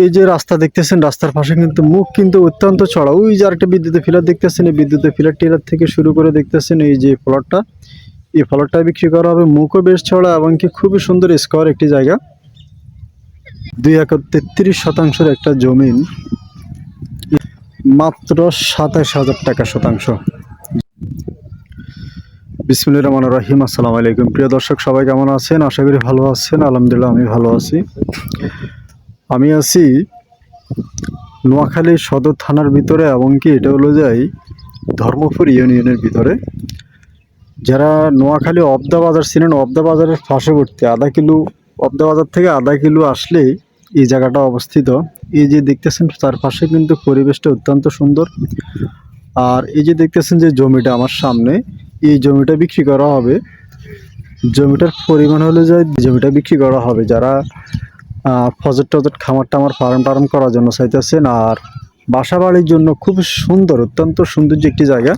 এই যে রাস্তা দেখতেছেন, রাস্তার পাশে কিন্তু মুখ কিন্তু অত্যন্ত চড়া। ওই যে আরেকটা বিদ্যুতের ফিলার দেখতেছেন, এই বিদ্যুতের ফিলার টিলার থেকে শুরু করে দেখতেছেন এই যে ফ্লটটা এই ফ্লটটা বিক্রি করা হবে মুখও বেশ চড়া এবং কি খুবই সুন্দর স্কোয়ার একটি জায়গা। দুই একর তেত্রিশ শতাংশের একটা জমিন। মাত্র সাতাশ হাজার টাকা শতাংশ। বিসমুল্লাহ রহমান রহিম, আসসালামু আলাইকুম। প্রিয় দর্শক, সবাই কেমন আছেন? আশা করি ভালো আছেন। আলহামদুলিল্লাহ, আমি ভালো আছি। আমি আছি নোয়াখালী সদর থানার ভিতরে এমনকি এটা হলো যাই ধর্মপুর ইউনিয়নের ভিতরে। যারা নোয়াখালী অবদা বাজার ছিলেন অবদা বাজারের পার্শ্ববর্তী আধা কিলো, অবদা বাজার থেকে আধা কিলো আসলে এই জায়গাটা অবস্থিত। এই যে দেখতেছেন চারপাশে কিন্তু পরিবেশটা অত্যন্ত সুন্দর। আর এই যে দেখতেছেন যে জমিটা আমার সামনে, এই জমিটা বিক্রি করা হবে। জমিটার পরিমাণ হলো যে, জমিটা বিক্রি করা হবে। যারা ফজর টজর খামার টামার ফার্ম টার্ম করার জন্য চাইতেছেন। আর বাসা বাড়ির জন্য খুব সুন্দর, অত্যন্ত সৌন্দর্য একটি জায়গা।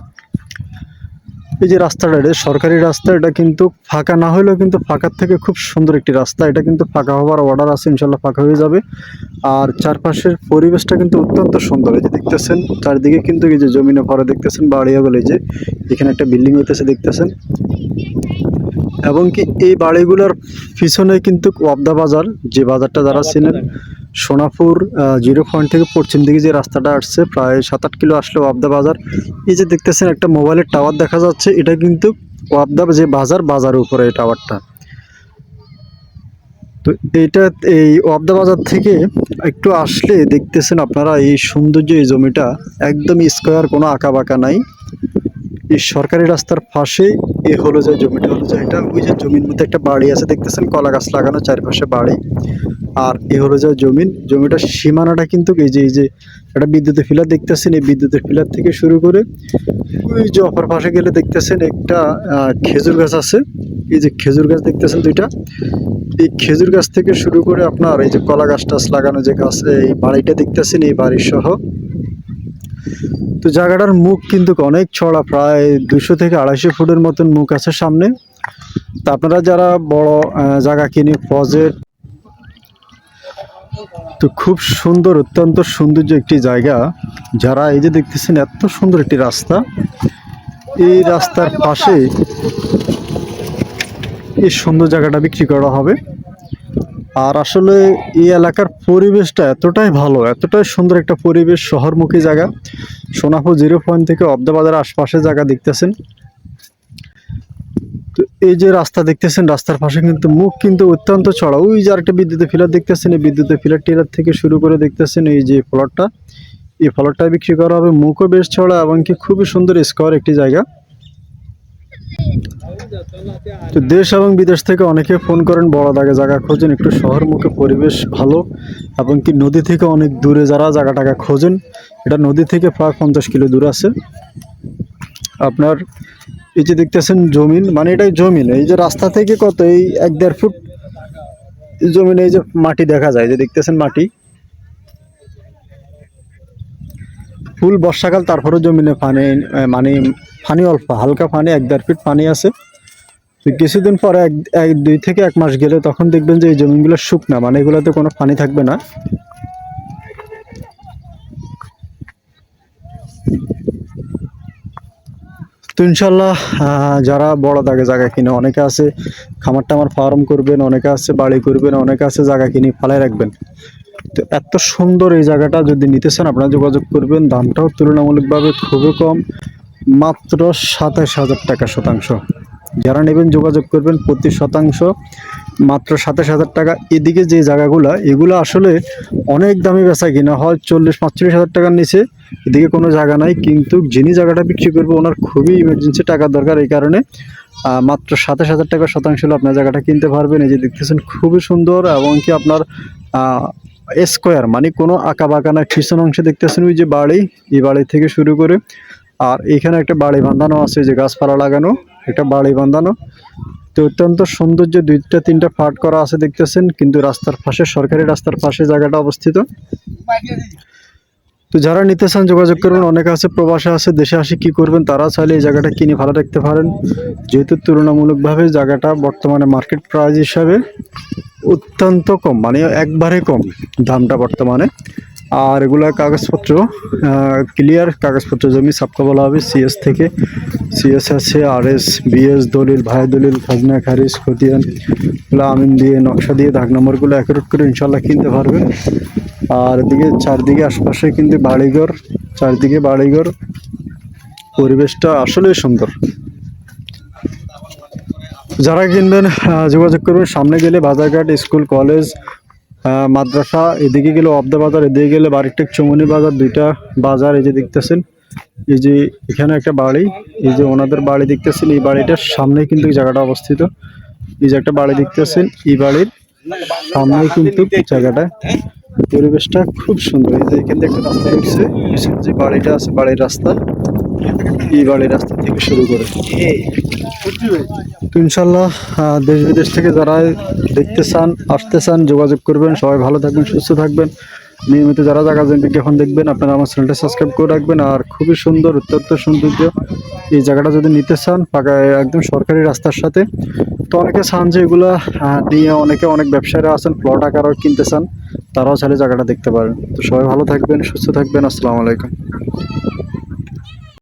এই যে রাস্তাটা, এটা সরকারি রাস্তা, এটা কিন্তু ফাঁকা না হলেও কিন্তু ফাঁকার থেকে খুব সুন্দর একটি রাস্তা। এটা কিন্তু ফাঁকা হওয়ার অর্ডার আছে ইনশাল্লাহ ফাঁকা হয়ে যাবে। আর চারপাশের পরিবেশটা কিন্তু অত্যন্ত সুন্দর। এই যে দেখতেছেন, চারদিকে কিন্তু এই যে জমিনে ভরে দেখতেছেন, বাড়িয়াগুলো, এই যে এখানে একটা বিল্ডিং হইতেছে দেখতেছেন। এবং কি এই বাড়িগুলোর পিছনে কিন্তু ওয়াবদা বাজার যে বাজারটা যারা চিনেন সোনাপুর জিরো পয়েন্ট থেকে পশ্চিম দিকে যে রাস্তাটা আসছে প্রায় সাত আট কিলো আসলে ওয়াবদা বাজার। এই যে দেখতেছেন একটা মোবাইলের টাওয়ার দেখা যাচ্ছে এটা কিন্তু ওয়াবদা যে বাজার বাজার উপরে এই টাওয়ারটা। তো এইটা এই ওয়াবদা বাজার থেকে একটু আসলে দেখতেছেন আপনারা এই সৌন্দর্য এই জমিটা একদম স্কোয়ার কোনো আঁকা বাঁকা নাই। এই সরকারি রাস্তার পাশেই এ হলো যে জমিটা, হলো যে এটা, ওই যে জমির মধ্যে একটা বাড়ি আছে, দেখতেছেন কলা গাছ লাগানো চারপাশে বাড়ি। আর এ হলো যে জমিন জমিটার সীমানাটা কিন্তু এই যে এই যে একটা বিদ্যুতের ফিলার দেখতেছেন, এই বিদ্যুতের ফিলার থেকে শুরু করে ওই যে অপর পাশে গেলে দেখতেছেন একটা খেজুর গাছ আছে। এই যে খেজুর গাছ দেখতেছেন দুইটা। এই খেজুর গাছ থেকে শুরু করে আপনার এই যে কলা গাছ টাছ লাগানো যে গাছ, এই বাড়িটা দেখতেছেন, এই বাড়ির সহ তো জায়গাটার মুখ কিন্তু অনেক ছড়া প্রায় দুশো থেকে আড়াইশো ফুটের মতন মুখ আছে সামনে। তা আপনারা যারা বড় জায়গা কিনে প্রজেক্ট তো খুব সুন্দর, অত্যন্ত সৌন্দর্য একটি জায়গা। যারা এই যে দেখতেছেন, এত সুন্দর একটি রাস্তা। এই রাস্তার পাশে এই সুন্দর জায়গাটা বিক্রি করা হবে। আর আসলে এই এলাকার পরিবেশটা এতটাই ভালো, এতটাই সুন্দর একটা পরিবেশ, শহরমুখী জায়গা। সোনাপুর জিরো পয়েন্ট থেকে অবদা বাজার আশপাশে জায়গা দেখতেছেন। তো এই যে রাস্তা দেখতেছেন, রাস্তার পাশে কিন্তু মুখ কিন্তু অত্যন্ত চড়া। ওই যে আরেকটা বিদ্যুতের ফিলার দেখতেছেন, এই বিদ্যুতের ফিলার টিলার থেকে শুরু করে দেখতেছেন এই যে ফ্লটটা এই ফ্লটটা বিক্রি করা হবে মুখও বেশ চড়া এবং কি খুবই সুন্দর স্কোয়ার একটি জায়গা। তো দেশ এবং বিদেশ থেকে অনেকে ফোন করেন, বড় দাগে জায়গা খোঁজেন, একটু শহর মুখে পরিবেশ ভালো, এবং কি নদী থেকে অনেক দূরে যারা জায়গা টাকা খোঁজেন, এটা নদী থেকে প্রায় পঞ্চাশ কিলো দূর আছে। আপনার এই যে দেখতেছেন জমিন মানে এটাই জমিন, এই যে রাস্তা থেকে কত, এই এক দেড় ফুট জমিন, এই যে মাটি দেখা যায়, যে দেখতেছেন মাটি। ফুল বর্ষাকাল তারপরে জমিনে পানি মানে পানি অল্প, হালকা পানি, এক দেড় ফিট পানি আছে। তো কিছুদিন পরে এক এক, দুই থেকে এক মাস গেলে তখন দেখবেন যে এই জমিগুলো শুকনা মানে এগুলোতে কোনো পানি থাকবে না। তো ইনশাল্লাহ যারা বড় দাগে জায়গা কিনে, অনেকে আছে খামার টামার ফার্ম করবেন, অনেকে আছে বাড়ি করবেন, অনেকে আছে জায়গা কিনে ফালাই রাখবেন। তো এত সুন্দর এই জায়গাটা যদি নিতে চান, আপনারা যোগাযোগ করবেন। দামটাও তুলনামূলকভাবে খুবই কম। মাত্র সাতাশ হাজার টাকা শতাংশ। যারা নেবেন যোগাযোগ করবেন প্রতি শতাংশ মাত্র সাতাশ হাজার টাকা। এদিকে যে জায়গাগুলা, এগুলো আসলে অনেক দামি বেচা কিনা হয়, চল্লিশ, পাঁচচল্লিশ হাজার টাকার নিচে। এদিকে কোনো জায়গা নাই, কিন্তু যিনি জায়গাটা বিক্রি করবে, ওনার খুবই ইমার্জেন্সি টাকার দরকার এই কারণে। মাত্র সাতাশ হাজার টাকা শতাংশ হলে আপনার জায়গাটা কিনতে পারবেন। এই যে দেখতেছেন, খুবই সুন্দর এবং কি আপনার স্কোয়ার মানে কোনো আঁকা বাঁকা না, পিছন অংশে দেখতেছেন ওই যে বাড়ি। এই বাড়ি থেকে শুরু করে আর এখানে একটা বাড়ি বাঁধানো আছে যে গাছপালা লাগানো, একটা বাড়ি বাঁধানো। তো অত্যন্ত সৌন্দর্য, দুইটা, তিনটা ফাট করা আছে দেখতেছেন, কিন্তু রাস্তার পাশে, সরকারি রাস্তার পাশে জায়গাটা অবস্থিত। তো যারা নিতে চান যোগাযোগ করবেন অনেকে আছে, প্রবাসে আছে, দেশে আসে কি করবেন, তারা চাইলে এই জায়গাটা কিনে ভালো রাখতে পারেন। যেহেতু তুলনামূলকভাবে জায়গাটা বর্তমানে মার্কেট প্রাইস হিসাবে অত্যন্ত কম মানে একবারে কম দামটা বর্তমানে। আর এগুলা কাগজপত্র ক্লিয়ার কাগজপত্র জমি সাপকা বলা হবে সিএস থেকে। সিএস আছে আর এস বিএস দলিল, ভাই দলিল, খাজনা, খারিজ, খতিয়ান আমিন দিয়ে, নকশা দিয়ে, দাগ নম্বরগুলো অ্যাকুরেট করে ইনশাল্লাহ কিনতে পারবেন। আর এদিকে চারদিকে আশপাশে কিন্তু বাড়িঘর, চারদিকে বাড়িঘর। পরিবেশটা আসলেই সুন্দর। যারা কিনবেন যোগাযোগ করবেন। সামনে গেলে বাজারঘাট, স্কুল, কলেজ মাদ্রাসা, এদিকে গেলে অবদা বাজার, এদিকে গেলে বাড়িটেক, চমনি বাজার, দুইটা বাজার এই যে দেখতেছেন। এই যে এখানে একটা বাড়ি, এই যে ওনাদের বাড়ি দেখতেছেন, এই বাড়িটার সামনে কিন্তু জায়গাটা অবস্থিত। এই যে একটা বাড়ি দেখতেছেন, এই বাড়ির সামনে কিন্তু জায়গাটা। পরিবেশটা খুব সুন্দর, এই যে এখান থেকে একটা রাস্তা উঠছে যে বাড়িটা আছে, বাড়ির রাস্তা বাড়ির রাস্তা থেকে শুরু করে। তো ইনশাল্লাহ দেশ বিদেশ থেকে যারা দেখতে চান, আসতে চান, যোগাযোগ করবেন। সবাই ভালো থাকবেন, সুস্থ থাকবেন। নিয়মিত যারা জায়গা বিজ্ঞাপন দেখবেন, আপনারা আমার চ্যানেলটা সাবস্ক্রাইব করে রাখবেন। আর খুবই সুন্দর, অত্যন্ত সৌন্দর্য এই জায়গাটা যদি নিতে চান, পাকা, একদম সরকারি রাস্তার সাথে। তো অনেকে চান যে এগুলা নিয়ে অনেকে অনেক ব্যবসায়ীরা আছেন প্লট আকারও কিনতে চান, তারাও চাইলে জায়গাটা দেখতে পারেন। তো সবাই ভালো থাকবেন, সুস্থ থাকবেন। আসসালামু আলাইকুম।